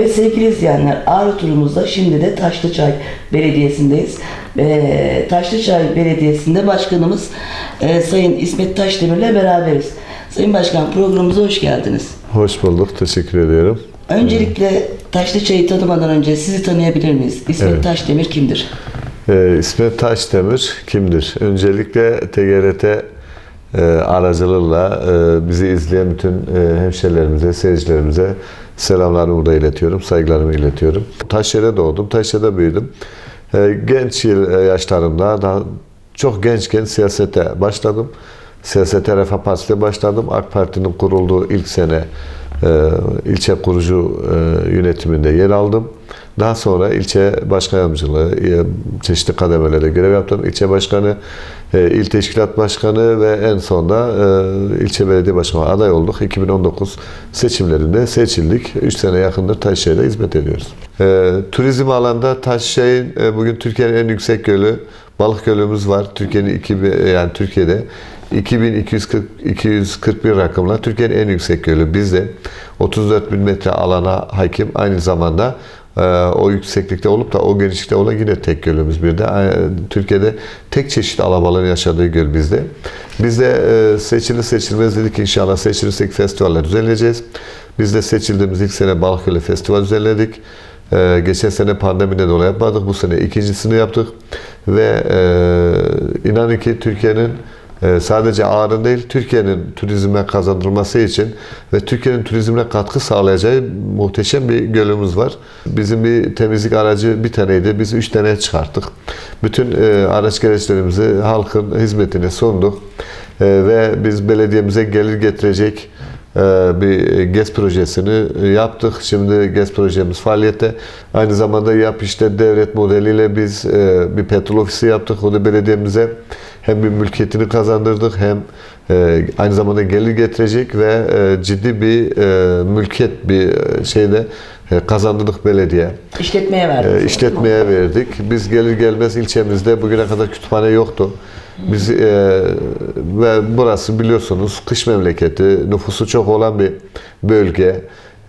Evet sevgili izleyenler Ağrı turumuzda şimdi de Taşlıçay Belediyesi'ndeyiz. Ee, Taşlıçay Belediyesi'nde başkanımız e, Sayın İsmet Taşdemir'le beraberiz. Sayın Başkan programımıza hoş geldiniz. Hoş bulduk. Teşekkür ediyorum. Öncelikle Taşlıçay'ı tanımadan önce sizi tanıyabilir miyiz? İsmet Evet. Taşdemir kimdir? Ee, İsmet Taşdemir kimdir? Öncelikle TGRT e, aracılığıyla e, bizi izleyen bütün e, hemşerilerimize, seyircilerimize selamlarımı burada iletiyorum, saygılarımı iletiyorum. Taşyer'de doğdum, Taşyer'de büyüdüm. E, genç e, yaşlarımda, daha çok gençken siyasete başladım. Siyasete Refah Partisi'ne başladım. AK Parti'nin kurulduğu ilk sene ilçe kurucu e, yönetiminde yer aldım. Daha sonra ilçe başkan yardımcılığı, e, çeşitli kademelerde görev yaptım. İlçe başkanı, e, il teşkilat başkanı ve en sonunda e, ilçe belediye başkanı aday olduk. 2019 seçimlerinde seçildik. 3 sene yakındır Taşşehir'de hizmet ediyoruz. E, turizm alanda Taşşehir'in e, bugün Türkiye'nin en yüksek gölü, balık gölümüz var. Türkiye'nin 2000 yani Türkiye'de 2241 rakımla Türkiye'nin en yüksek gölü. Biz de 34 bin metre alana hakim. Aynı zamanda e, o yükseklikte olup da o genişlikte olan yine tek gölümüz bir de. E, Türkiye'de tek çeşit alabalığın yaşadığı göl bizde. Biz de e, seçilir seçilmez dedik inşallah seçilirsek festivaller düzenleyeceğiz. Biz de seçildiğimiz ilk sene Balıkgölü Festival düzenledik. Ee, geçen sene pandemiden dolayı yapmadık. Bu sene ikincisini yaptık. Ve e, inanın ki Türkiye'nin e, sadece Ağrı değil, Türkiye'nin turizme kazandırılması için ve Türkiye'nin turizmine katkı sağlayacağı muhteşem bir gölümüz var. Bizim bir temizlik aracı bir taneydi. Biz üç tane çıkarttık. Bütün e, araç gereçlerimizi halkın hizmetine sunduk. E, ve biz belediyemize gelir getirecek e, bir GES projesini yaptık. Şimdi GES projemiz faaliyette. Aynı zamanda yap işte devlet modeliyle biz bir petrol ofisi yaptık. O da belediyemize hem bir mülkiyetini kazandırdık hem e, aynı zamanda gelir getirecek ve e, ciddi bir e, mülkiyet bir e, şeyde e, kazandırdık belediye. İşletmeye verdiniz. E, işletmeye verdik. Biz gelir gelmez ilçemizde bugüne kadar kütüphane yoktu. Biz e, ve burası biliyorsunuz kış memleketi, nüfusu çok olan bir bölge.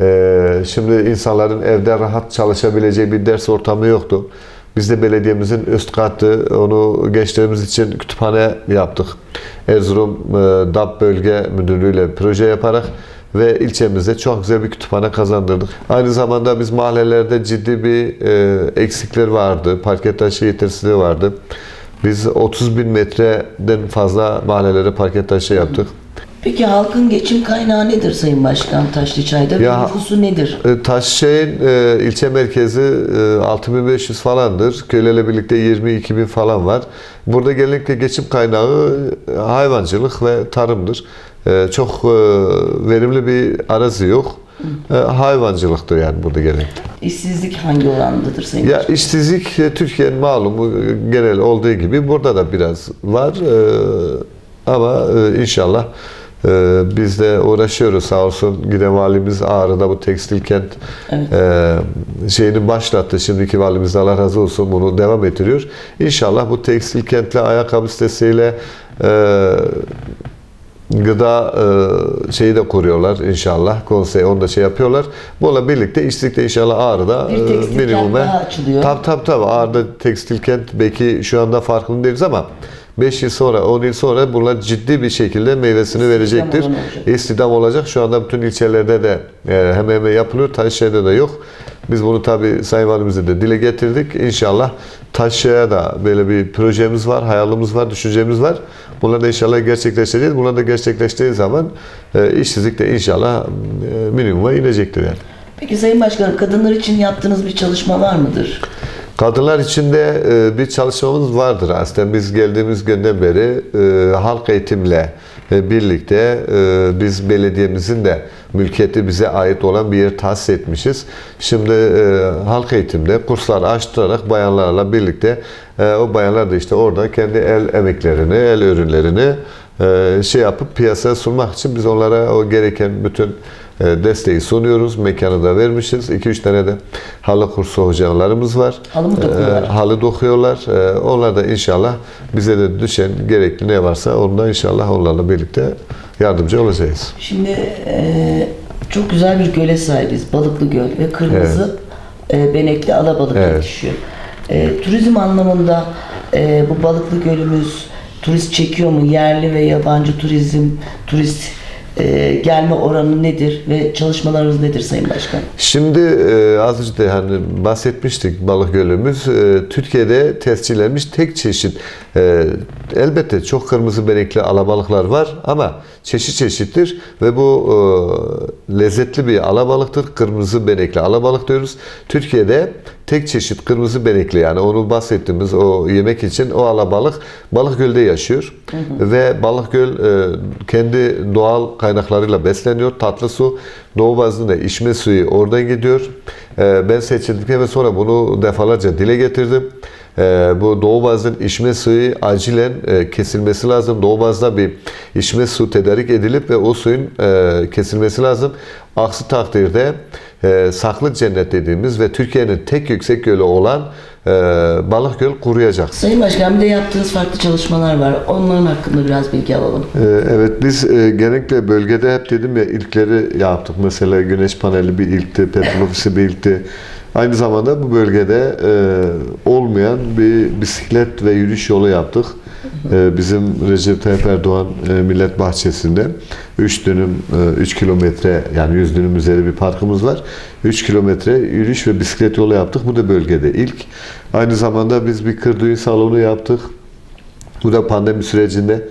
E, şimdi insanların evde rahat çalışabileceği bir ders ortamı yoktu. Biz de belediyemizin üst katı onu gençlerimiz için kütüphane yaptık. Erzurum e, DAP Bölge Müdürlüğü ile proje yaparak ve ilçemizde çok güzel bir kütüphane kazandırdık. Aynı zamanda biz mahallelerde ciddi bir e, eksikler vardı. Parke taşı yetersizliği vardı. Biz 30 bin metreden fazla mahallelere parke taşı yaptık. Peki halkın geçim kaynağı nedir Sayın Başkan Taşlıçay'da Ya- nüfusu nedir? E, Taşşehir'in e, ilçe merkezi e, 6500 falandır. Köylerle birlikte 22 bin falan var. Burada genellikle geçim kaynağı e, hayvancılık ve tarımdır. E, çok e, verimli bir arazi yok. E, hayvancılıktır yani burada genellikle. İşsizlik hangi orandadır Sayın Ya Başkan? işsizlik e, Türkiye'nin malumu e, genel olduğu gibi burada da biraz var. E, ama e, inşallah e, biz de uğraşıyoruz sağ olsun. Giden valimiz Ağrı'da bu tekstil kent Evet. e, şeyini başlattı. Şimdiki valimiz Allah razı olsun bunu devam ettiriyor. İnşallah bu tekstil kentle ayakkabı sitesiyle e, gıda e, şeyi de kuruyorlar inşallah. Konsey onu da şey yapıyorlar. Bununla birlikte işsizlik de inşallah Ağrı'da Bir e, tekstil kent daha açılıyor. Tabii tabii tabii. Ağrı'da tekstil kent belki şu anda farkında değiliz ama 5 yıl sonra, 10 yıl sonra bunlar ciddi bir şekilde meyvesini verecektir. olacak. İstihdam olacak. Şu anda bütün ilçelerde de e, hemen hemen yapılıyor. Taşşehir'de de yok. Biz bunu tabii Sayın Valimize de dile getirdik. İnşallah Taşşehir'e da böyle bir projemiz var, hayalimiz var, düşüncemiz var. Bunları da inşallah gerçekleştireceğiz. Bunları da gerçekleştiği zaman e, işsizlik de inşallah e, minimuma inecektir yani. Peki Sayın Başkanım kadınlar için yaptığınız bir çalışma var mıdır? Kadınlar için de e, bir çalışmamız vardır aslında. Biz geldiğimiz günden beri e, halk eğitimle e, birlikte biz belediyemizin de mülkiyeti bize ait olan bir yer tahsis etmişiz. Şimdi halk eğitimde kurslar açtırarak bayanlarla birlikte o bayanlar da işte orada kendi el emeklerini, el ürünlerini şey yapıp piyasaya sunmak için biz onlara o gereken bütün desteği sunuyoruz. Mekanı da vermişiz. 2-3 tane de halı kursu hocalarımız var. Halı mı dokuyorlar? E, halı dokuyorlar. E, onlar da inşallah bize de düşen gerekli ne varsa ondan inşallah onlarla birlikte yardımcı olacağız. Şimdi e, çok güzel bir göle sahibiz. Balıklı Göl ve kırmızı e, benekli alabalık Evet. yetişiyor. E, turizm anlamında e, bu Balıklı Gölümüz turist çekiyor mu? Yerli ve yabancı turizm, turist e, gelme oranı nedir ve çalışmalarınız nedir Sayın Başkan? Şimdi e, az önce hani bahsetmiştik balık gölümüz e, Türkiye'de tescillenmiş tek çeşit e, elbette çok kırmızı benekli alabalıklar var ama çeşit çeşittir ve bu lezzetli bir alabalıktır. Kırmızı benekli alabalık diyoruz. Türkiye'de tek çeşit kırmızı benekli yani onu bahsettiğimiz o yemek için o alabalık balık gölde yaşıyor ve balık göl e, kendi doğal kaynaklarıyla besleniyor. Tatlı su, Doğu bazında içme suyu oradan gidiyor. E, ben seçildikten ve sonra bunu defalarca dile getirdim. E, bu Doğu Bazı'nın içme suyu acilen e, kesilmesi lazım. Doğu Bazı'da bir içme su tedarik edilip ve o suyun e, kesilmesi lazım. Aksi takdirde e, Saklı Cennet dediğimiz ve Türkiye'nin tek yüksek gölü olan e, Balık Göl kuruyacak. Sayın Başkan bir de yaptığınız farklı çalışmalar var. Onların hakkında biraz bilgi alalım. Ee, Evet biz genellikle bölgede hep dedim ya ilkleri yaptık. Mesela güneş paneli bir ilkti, petrol ofisi bir ilkti. Aynı zamanda bu bölgede e, olmayan bir bisiklet ve yürüyüş yolu yaptık. E, bizim Recep Tayyip Erdoğan e, Millet Bahçesi'nde 3 dönüm, 3 kilometre yani 100 dönüm üzeri bir parkımız var. 3 kilometre yürüyüş ve bisiklet yolu yaptık. Bu da bölgede ilk. Aynı zamanda biz bir kır düğün salonu yaptık. Bu da pandemi sürecinde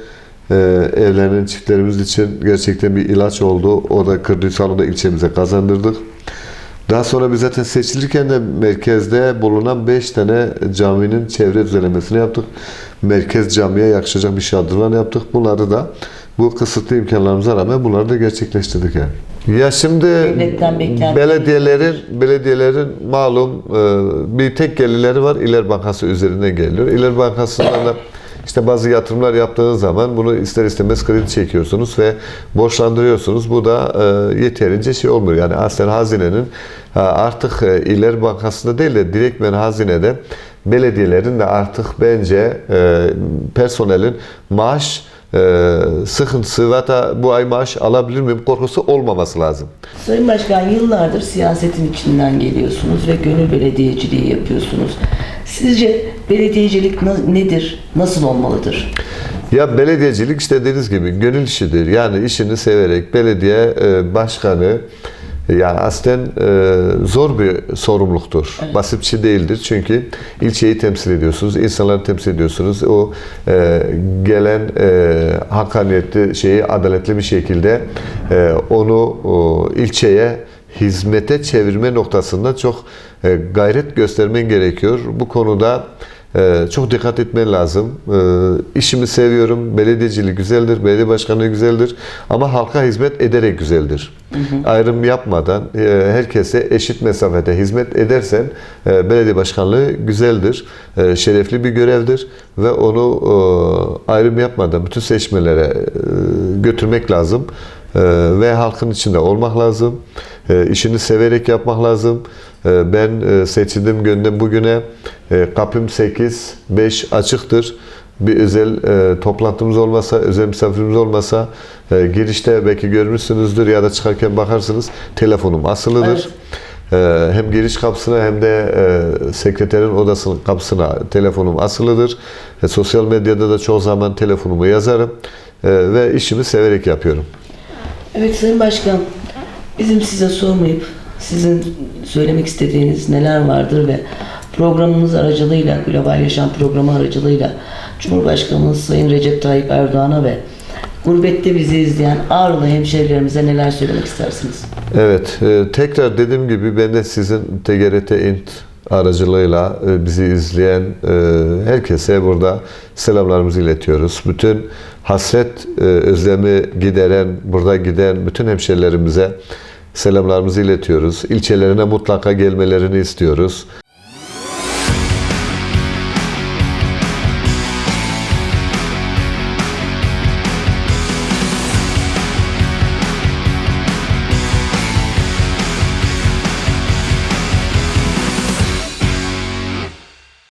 e, evlenen çiftlerimiz için gerçekten bir ilaç oldu. O da Kırdığı Salon'da ilçemize kazandırdık. Daha sonra biz zaten seçilirken de merkezde bulunan 5 tane caminin çevre düzenlemesini yaptık. Merkez camiye yakışacak bir şadırvan yaptık. Bunları da bu kısıtlı imkanlarımıza rağmen bunları da gerçekleştirdik yani. Ya şimdi belediyelerin belediyelerin malum e, bir tek gelirleri var. İler Bankası üzerinden geliyor. İler Bankası'ndan da işte bazı yatırımlar yaptığınız zaman bunu ister istemez kredi çekiyorsunuz ve borçlandırıyorsunuz. Bu da e, yeterince şey olmuyor. Yani aslında hazinenin ha, artık e, İller Bankası'nda değil de direktmen hazinede belediyelerin de artık bence e, personelin maaş sıkıntısı ve hatta bu ay maaş alabilir miyim korkusu olmaması lazım. Sayın Başkan yıllardır siyasetin içinden geliyorsunuz ve gönül belediyeciliği yapıyorsunuz. Sizce belediyecilik nedir? Nasıl olmalıdır? Ya belediyecilik işte dediğiniz gibi gönül işidir. Yani işini severek belediye e, başkanı yani aslen e, zor bir sorumluluktur. Basit bir şey değildir. Çünkü ilçeyi temsil ediyorsunuz, insanları temsil ediyorsunuz. O e, gelen e, hakkaniyetli şeyi adaletli bir şekilde e, onu o, ilçeye hizmete çevirme noktasında çok e, gayret göstermen gerekiyor. Bu konuda ee, çok dikkat etmen lazım. Ee, işimi seviyorum. Belediyecilik güzeldir. Belediye başkanlığı güzeldir. Ama halka hizmet ederek güzeldir. Ayrım yapmadan e, herkese eşit mesafede hizmet edersen e, belediye başkanlığı güzeldir. E, şerefli bir görevdir ve onu e, ayrım yapmadan bütün seçmelere e, götürmek lazım. E, ve halkın içinde olmak lazım. E, işini severek yapmak lazım. E, ben e, seçildiğim günden bugüne e, kapım 8, 5 açıktır. Bir özel e, toplantımız olmasa, özel misafirimiz olmasa e, girişte belki görmüşsünüzdür ya da çıkarken bakarsınız telefonum asılıdır. E, hem giriş kapısına hem de sekreterin odasının kapısına telefonum asılıdır. Sosyal medyada da çoğu zaman telefonumu yazarım ve işimi severek yapıyorum. Evet Sayın Başkan, bizim size sormayıp sizin söylemek istediğiniz neler vardır ve programımız aracılığıyla, Global Yaşam Programı aracılığıyla Cumhurbaşkanımız Sayın Recep Tayyip Erdoğan'a ve gurbette bizi izleyen Ağrılı hemşehrilerimize neler söylemek istersiniz? Evet, e, tekrar dediğim gibi ben de sizin TGRT İNT aracılığıyla e, bizi izleyen e, herkese burada selamlarımızı iletiyoruz. Bütün hasret, özlemi gideren, burada giden bütün hemşerilerimize selamlarımızı iletiyoruz. İlçelerine mutlaka gelmelerini istiyoruz.